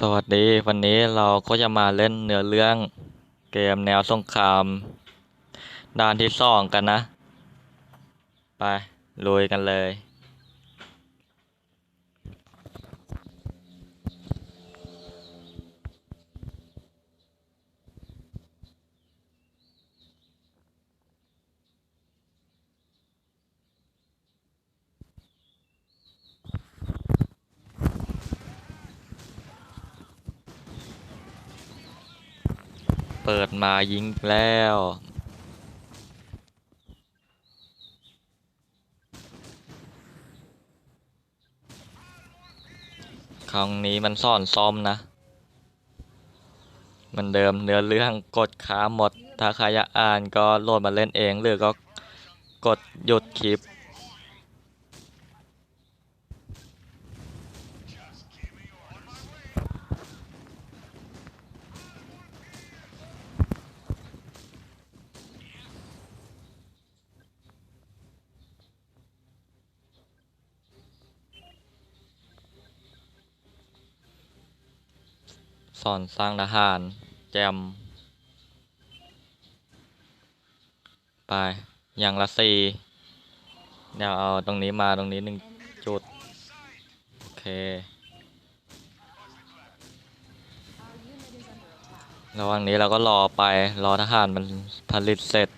สวัสดีวันนี้เราก็จะมาเล่นเนื้อเรื่องเกมแนวสงครามด่านที่สองกันนะ ไปลุยกันเลย เปิดมายิงแล้วครั้งนี้มันซ่อนซ่อมนะ มันเดิมเนื้อเรื่องกดค้าหมด ถ้าใครอยากอ่านก็โหลดมาเล่นเอง หรือก็กดหยุดคลิป ส อนสร้างทหาร แจม ไป อย่างละสี่เดี๋ยวเอาตรงนี้มาตรงนี้หนึ่งจุด โอเค ระหว่างนี้เราก็รอไป รอทหารมันผลิตเสร็จ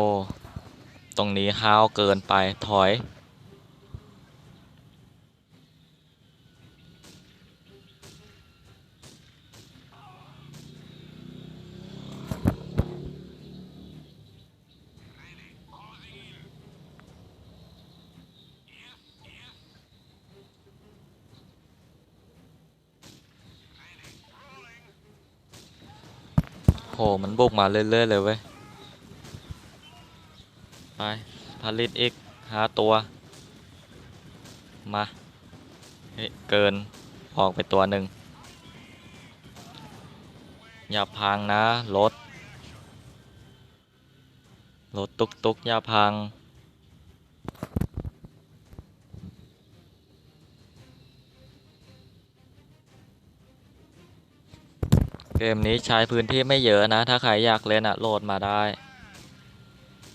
อ้ตรงนี้ห้าวเกินไปถอย โห มันบุกมาเรื่อยๆเลยเว้ย ไป ผลิตอีกหาตัว มาเฮ้ยเกินออกไปตัวหนึ่งอย่าพังนะรถรถตุกตุกอย่าพัง เกมนี้ใช้พื้นที่ไม่เยอะนะ ถ้าใครอยากเล่นอะโหลดมาได้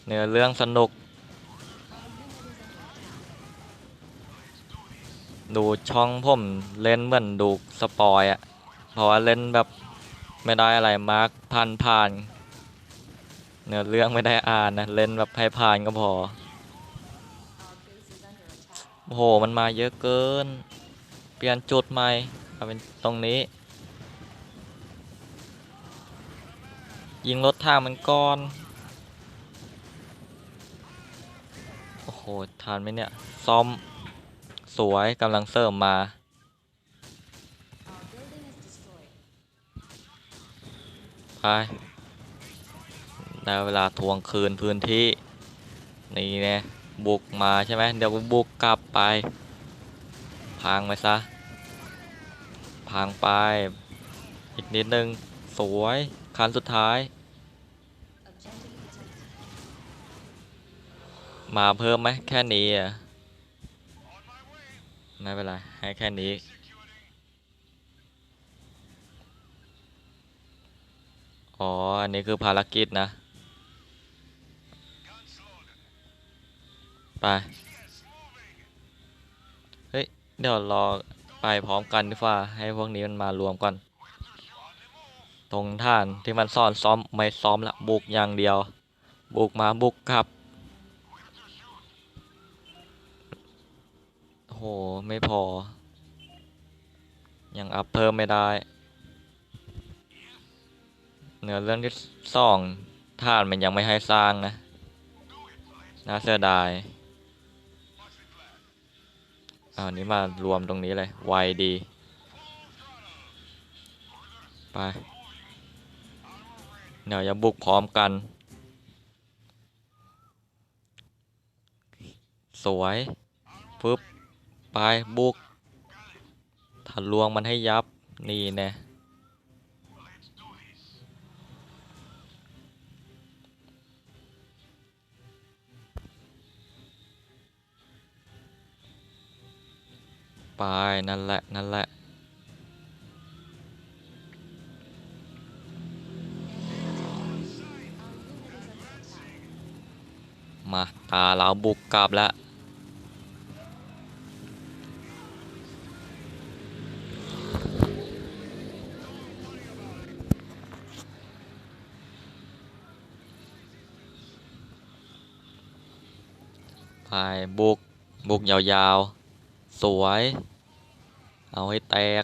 เนื้อเรื่องสนุก ดูช่องผมเล่นเหมือนดูสปอยอะเพราะว่าเล่นแบบไม่ได้อะไรมากผ่านผ่านเนื้อเรื่องไม่ได้อ่านนะเล่นแบบให้ผ่านก็พอโอ้โหมันมาเยอะเกิน เปลี่ยนจุดใหม่เอาเป็นตรงนี้ ยิงรถทางมันก่อนโอ้โหทานไหมเนี่ยซ่อม สวยกำลังเสริมมา ไป ได้เวลาทวงคืนพื้นที่ นี่น่บุกมาใช่ไหมเดี๋ยวกูบุกกลับไป พังไปซะ พังไป อีกนิดนึง สวยคันสุดท้าย มาเพิ่มไหมแค่นี้อะ ไม่เป็นไร ให้แค่นี้ อ๋อ อันนี้คือภารกิจนะ ไป เฮ้ย เดี๋ยวรอไปพร้อมกันดีกว่า ให้พวกนี้มันมารวมก่อน ตรงท่านที่มันซ่อนซ้อมไม่ซ้อมละบุกอย่างเดียว บุกมาบุกกลับ ไม่พอ ยังอัพเพิ่มไม่ได้ เนื้อเรื่องที่สองท่านมันยังไม่ให้สร้างนะ น่าเสียดายอาอันนี้มารวมตรงนี้เลย ไวดี ไป เดี๋ยวจะบุกพร้อมกัน สวย ปึ๊บ ไปบุกทะลวงมันให้ยับนี่น่ไปนั่นแหละ นั่นแหละมาตาเราบุกกลับแล้ว ไปบุก บุกยาวๆ สวย เอาให้แตก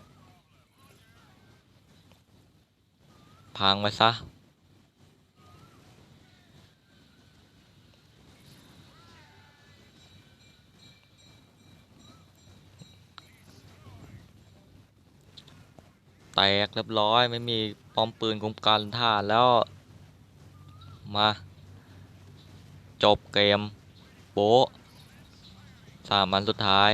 พังไปซะ แตกเรียบร้อยไม่มีป้อมปืนคุ้มกันท่าแล้ว มา จบเกมโป๊ะ สามอันสุดท้าย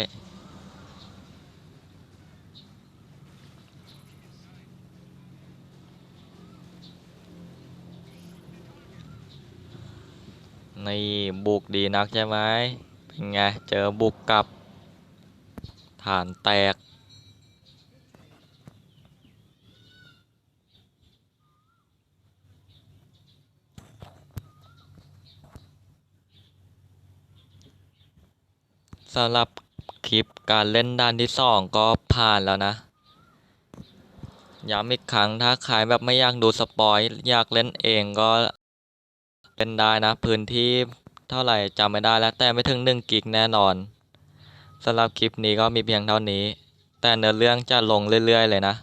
นี่บุกดีนักใช่ไหมเป็นไง เจอบุกกลับ ฐานแตก สำหรับคลิปการเล่นด้านที่สองก็ผ่านแล้วนะ ย้ำอีกครั้งถ้าใครแบบไม่อยากดูสปอยอยากเล่นเองก็เล่นได้นะ พื้นที่เท่าไหร่จำไม่ได้แล้วแต่ไม่ถึง1กิกแน่นอนสำหรับคลิปนี้ก็มีเพียงเท่านี้ แต่เนื้อเรื่องจะลงเรื่อยๆเลยนะ